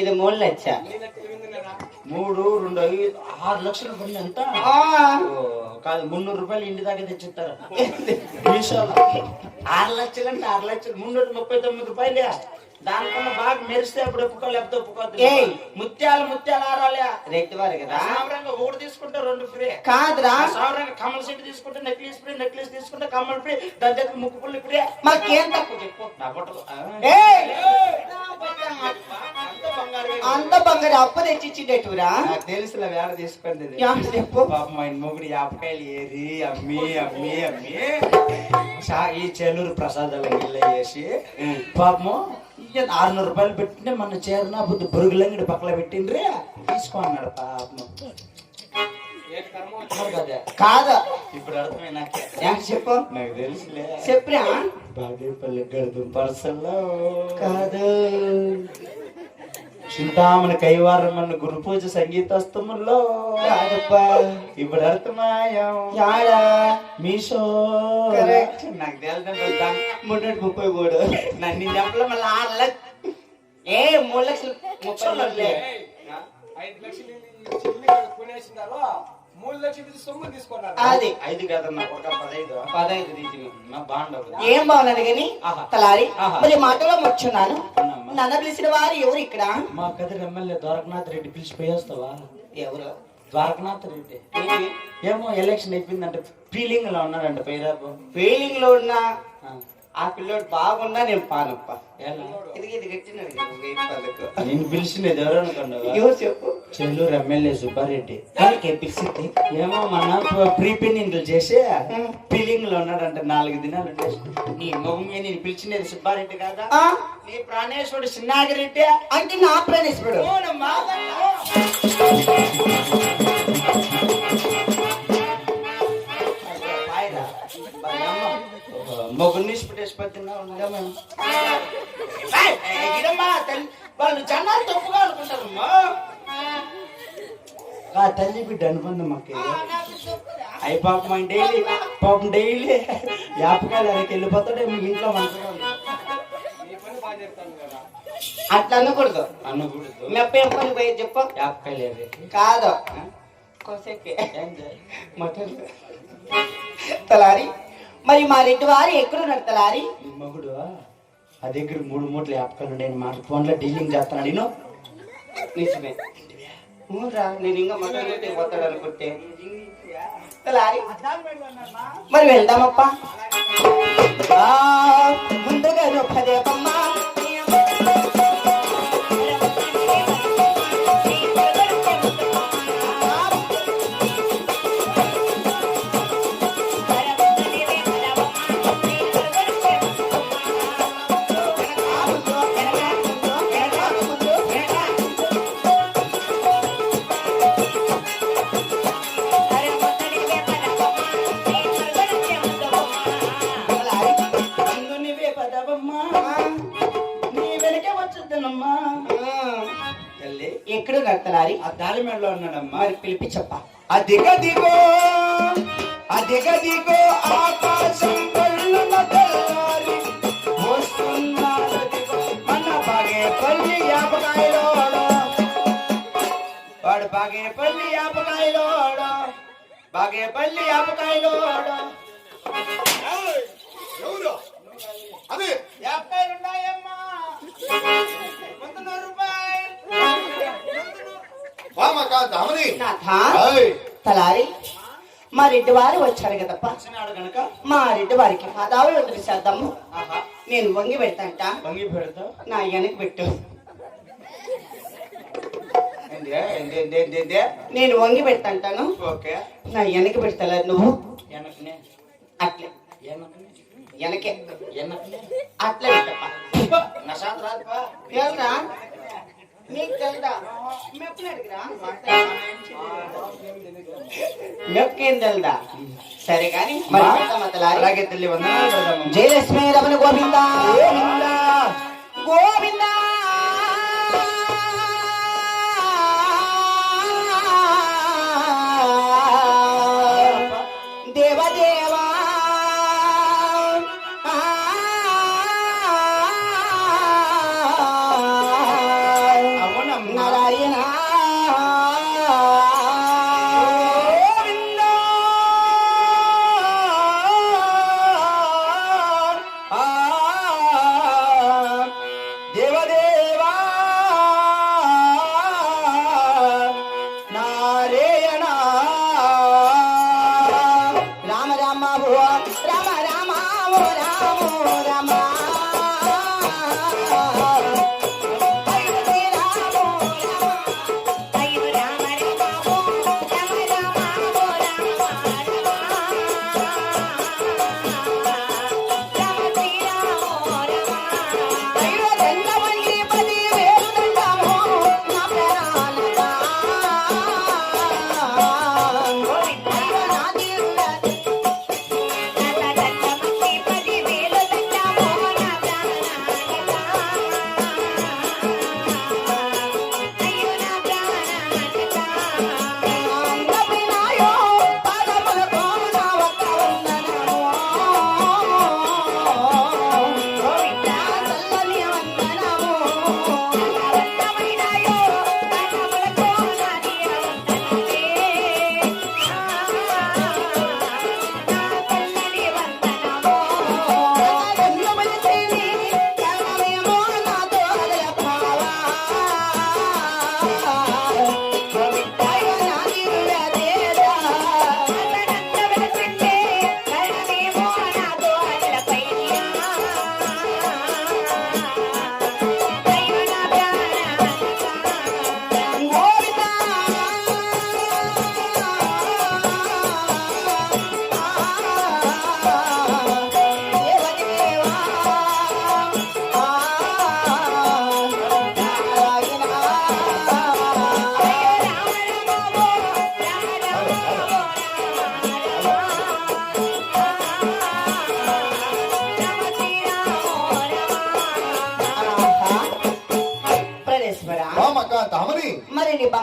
ఇది మూడు లక్ష. మూడు రెండు ఐదు ఆరు లక్షలు పడింది ఎంత? కాదు మున్నూరు రూపాయలు ఇంటి దాకా తెచ్చిస్తారు. మీషోలో. ఆరు లక్షలు అంటే ఆరు లక్షలు. మున్నూట ముప్పై తొమ్మిది రూపాయలే. దానికన్నా బాగా మెరిస్తే అప్పుడు ఒప్పుకో లేకపోతే ఒప్పుకోవద్దు. ముత్యాలు ముత్యాలు ఆరాలే. రేటు వారు కదా? సామరంగా ఒకటి తీసుకుంటే రెండు ఫ్రీ. కాదురా. సామరంగా కమల సెట్ తీసుకుంటే నెక్లెస్ ఫ్రీ నెక్లెస్ తీసుకుంటే కమ్మల్ ఫ్రీ దాని దగ్గర ముక్కు పుల్లి ఫ్రీ. మాకేం తక్కువ? చెప్పు నా బట్టలు. అంత బంగారు అప్పు తెచ్చిచ్చిండేటురా నాకు తెలుసులే వేడ. యా, చెప్పు. పాపం మొగుడు యాపకాయలు ఏరి అమ్మి అమ్మి అమ్మి. ఈ చెల్లూరు ప్రసాదాలు గిల్ల వేసి పాపము ఆరునూరు రూపాయలు పెట్టింటే మన చేరిన బుద్ధి బురుగులంగడి పక్కన పెట్టిండ్రే తీసుకో అన్నాడు పాపం అవును కదా? ఇప్పుడు అర్థమై నాకే? యా, చెప్పు? నాకు తెలుసులే. చెప్పురా? బాగేపల్లి గడుదు పర్సల్లో కాదు? చింతామణి కైవారం అన్న గురు పూజ సంగీతస్తముల్లో కాదప్పా ఇప్పుడు అర్థమాయం మీషో. నాకు తెలుసు మున్నూట ముప్పై మూడు. నన్ను చెప్పలే మళ్ళీ ఆరు లక్ష- ఏ మూడు లక్షలు ముప్పై. ఐదు లక్షలు మూడు లక్షలు సొమ్ము తీసుకున్నారు. అది. ఐదు కదన్నా ఒక పదైదు. పదహైదు తీసి నా బాగుండవు ఏం బాగున్నది కానీ. తలారి. మరి మాటలో వచ్చున్నాను. నన్ను పిలిచిన వారు ఎవరు ఇక్కడ? మా కదిరి ఎమ్మెల్యే ద్వారకనాథ్ రెడ్డి పిలిచి పోయేస్తావా ఎవరు? ద్వారకనాథ్ రెడ్డి. ఏంటి? ఏమో ఎలక్షన్ అయిపోయిందంటే. ఫీలింగ్లో ఉన్నాడంట పైరాపు ఫీలింగ్లో ఉన్న? ఆ, పిల్లోడు బాగున్నా నేను పానప్ప? ఇది కట్టినాడు. నేను పిలిచినది ఎవరు అనుకున్నావా? ఎవరు చెప్పు. చెల్లూరు ఎమ్మెల్యే సుబ్బారెడ్డి. పిలిచింది. ఏమో మన ప్రీ పెన్నింగ్లు చేసి ఫీలింగ్లో ఉన్నాడంట నాలుగు దినాలు. నీ మొహంగా నేను పిలిచినది సుబ్బారెడ్డి కాదా? నీ ప్రాణేశ్వరుడు సిన్నాగిరెడ్డి? అంటే నా ప్రణేశ్వరుడు. మొగుడిని ఇష్టపెట్టేసిపోతున్నా ఉందా మేము ఏయ్, ఏయ్, ఇదమ్మా, తల్లి- వాళ్ళు జనాలు తప్పుగా అనుకుంటారమ్మా. ఆ. తల్లి బిడ్డ అనుబంధం మాకు అయి పాపం డైలీ పాపం డైలీ యాపకాయలు అక్కడికి వెళ్ళిపోతాడే మీ ఇంట్లో మంచిగా అట్లా అనకూడదు. అనకూడదు. మెప్పేం పని పోయి చెప్పు. యాపకాయలు? కాదు? కోసేకే? మటన్. తలారి. మరి మా రెడ్డి వారు ఎక్కడున్నాడు తలారి మగుడు ఆ దగ్గర మూడు మూటలు యాపకాయలు నేను మా ఫోన్లో డీలింగ్ చేస్తున్నాడు. నేను నిజమే. ఊరా నేను ఇంకా మటన్ పోతాడు అనుకుంటే. తలారి మరి వెళ్దామప్పా. ముందుగా పదేపమ్మా తలారి ఆ దాలిమేడలో ఉన్నాడమ్మా. మరి పిలిపించప్పా ఆకాశం తెల్లారి వస్తున్నాడదిగో మన బాగేపల్లి యాపకాయలోడు వాడు బాగేపల్లి యాపకాయలోడు బాగేపల్లి యాపకాయలోడు ఎవరు? అది. యాపకాయలు ఉన్నాయమ్మా తలారి మా రెడ్డి వారు వచ్చారు కదప్ప. మా రెడ్డి వారికి వదిలి చేద్దాము ఆహా. నేను వంగి పెడతాంట. వంగి పెడతావు? నా వెనక్కి పెట్టు. ఏంది ఏంది ఏంది ఏంది ఏంది? నేను వంగి పెడతాంటాను. ఓకే. నా వెనక్కి పెడతా నువ్వు. అట్లే. వెనకే. అట్లే పెట్టప్ప. మెప్పుకేం తెలుదా సరే కానీ మరి పెడతామా తలారి? అలాగే తల్లి వందనాలు. పెడదామమ్మా. జయలక్ష్మి రమణ గోవింద. గోవింద.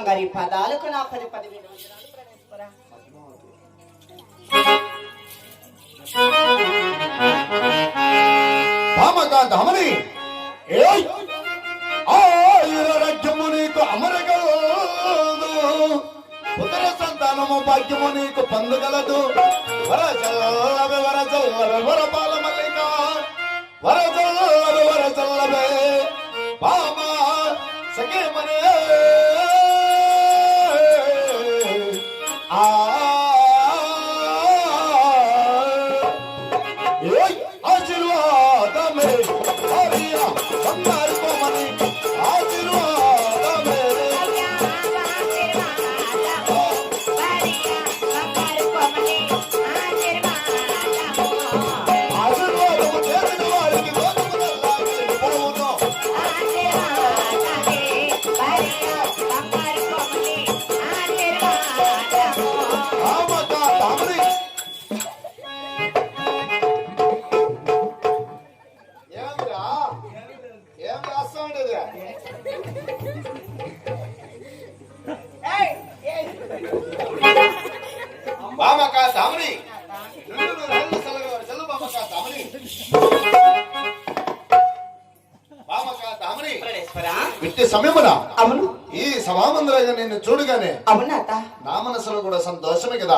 మరి పదాలకు నా పది పదివేలు వందనాలు రాజ్యము నీకు అమరగలదు. పుత్ర సంతానము భాగ్యము నీకు పొందగలదు. వరచల్లవే వరచల్లవే వరపాల మల్లిక వరచల్లవే వరచల్లవే బామా సఖేమనే ఆ బామక తామరి రెండు బామక ఇట్టి సమయమున అవును. ఈ సభామందిరంగా నిన్ను చూడగానే అవును అత్త? నా మనసులో కూడా సంతోషమే కదా.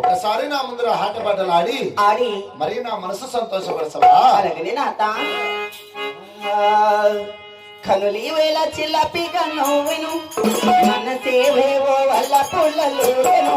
ఒకసారి నా ముందర ఆటపాటలు ఆడి ఆడి. మరి నా మనసు సంతోషపరచవా? అలాగనే నాత కనులి వేళ చిల్లపిగా నవ్వెను మనసేవేవో వల్ల పుల్లలేను